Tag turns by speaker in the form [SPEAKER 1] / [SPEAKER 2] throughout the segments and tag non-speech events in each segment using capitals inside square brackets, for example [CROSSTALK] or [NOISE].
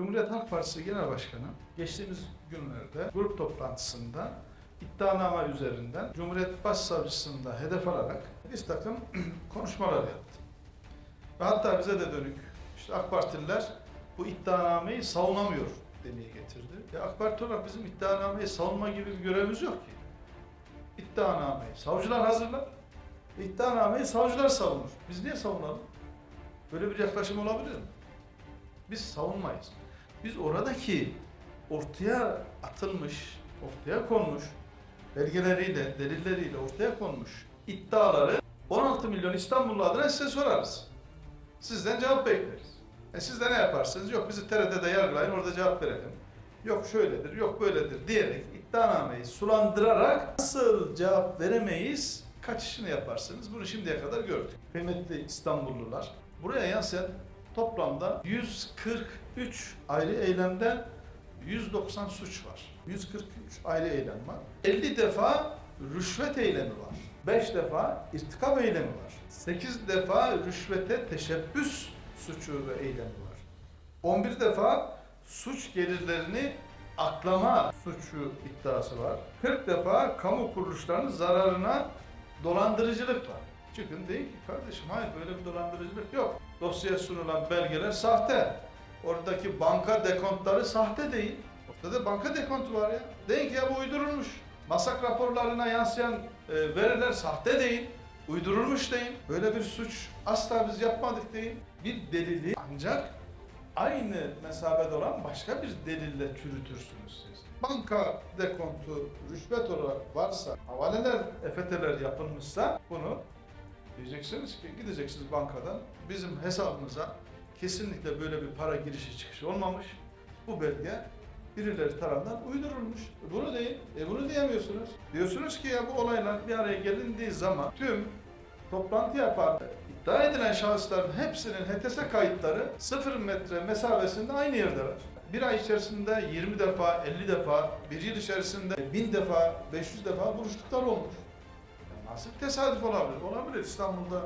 [SPEAKER 1] Cumhuriyet Halk Partisi Genel Başkanı geçtiğimiz günlerde grup toplantısında iddianame üzerinden Cumhuriyet Başsavcısında hedef alarak bir takım [CLEARS THROAT] konuşmalar yaptı. Ve hatta bize de dönük işte AK Partililer bu iddianameyi savunamıyor demeye getirdi. Ya AK Parti olarak bizim iddianameyi savunma gibi bir görevimiz yok ki. İddianameyi savcılar hazırlar. İddianameyi savcılar savunur. Biz niye savunalım? Böyle bir yaklaşım olabilir mi? Biz savunmayız. Biz oradaki ortaya atılmış, ortaya konmuş, belgeleriyle, delilleriyle ortaya konmuş iddiaları 16 milyon İstanbullu adına size sorarız. Sizden cevap bekleriz. E siz de ne yaparsınız? Yok bizi TRT'de yargılayın orada cevap verelim. Yok şöyledir, yok böyledir diyerek iddianameyi sulandırarak nasıl cevap veremeyiz kaçışını yaparsınız. Bunu şimdiye kadar gördük. Kıymetli İstanbullular, buraya yansıyan toplamda 143 ayrı eylemden 190 suç var. 143 ayrı eylem var. 50 defa rüşvet eylemi var. 5 defa irtikap eylemi var. 8 defa rüşvete teşebbüs suçu ve eylemi var. 11 defa suç gelirlerini aklama suçu iddiası var. 40 defa kamu kuruluşlarının zararına dolandırıcılık var. Çıkın deyin ki kardeşim hayır böyle bir dolandırıcılık yok. Dosyaya sunulan belgeler sahte. Oradaki banka dekontları sahte değil. Ortada banka dekontu var ya. Deyin ki ya bu uydurulmuş. Masak raporlarına yansıyan e, veriler sahte değil. Uydurulmuş deyin. Böyle bir suç asla biz yapmadık deyin. Bir delili ancak aynı mesabede olan başka bir delille çürütürsünüz siz. Banka dekontu rüşvet olarak varsa, havaleler, EFT'ler yapılmışsa bunu diyeceksiniz ki gideceksiniz bankadan bizim hesabımıza kesinlikle böyle bir para girişi çıkışı olmamış. Bu belge birileri tarafından uydurulmuş. Bunu deyin. E bunu diyemiyorsunuz. Diyorsunuz ki ya bu olaylar bir araya gelindiği zaman tüm toplantı yapar. İddia edilen şahısların hepsinin HTS kayıtları 0 metre mesafesinde aynı yerdeler. Bir ay içerisinde 20 defa, 50 defa, bir yıl içerisinde 1000 defa, 500 defa buluştuklar olmuş. Nasıl tesadüf olabilir? Olabilir. İstanbul'da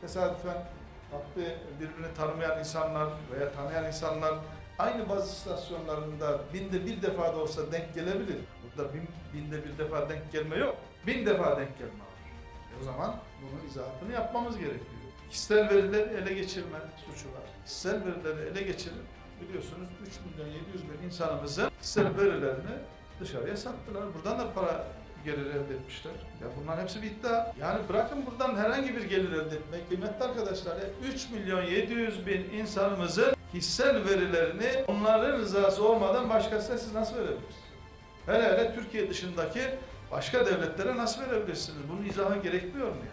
[SPEAKER 1] tesadüfen hatta birbirini tanımayan insanlar veya tanıyan insanlar aynı baz istasyonlarında binde bir defa da olsa denk gelebilir. Burada bin, binde bir defa denk gelme yok. Bin defa denk gelme var. E o zaman bunun izahatını yapmamız gerekiyor. Kişisel verileri ele geçirme suçu var. Kişisel verileri ele geçirip biliyorsunuz 3 milyon 700 bin insanımızın kişisel verilerini dışarıya sattılar. Buradan da para gelir elde etmişler. Ya bunların hepsi bir iddia. Yani bırakın buradan herhangi bir gelir elde etmek. Kıymetli arkadaşlar ya 3 milyon 700 bin insanımızın kişisel verilerini onların rızası olmadan başkasına siz nasıl verebilirsiniz? Hele hele Türkiye dışındaki başka devletlere nasıl verebilirsiniz? Bunun izahı gerekmiyor mu ya?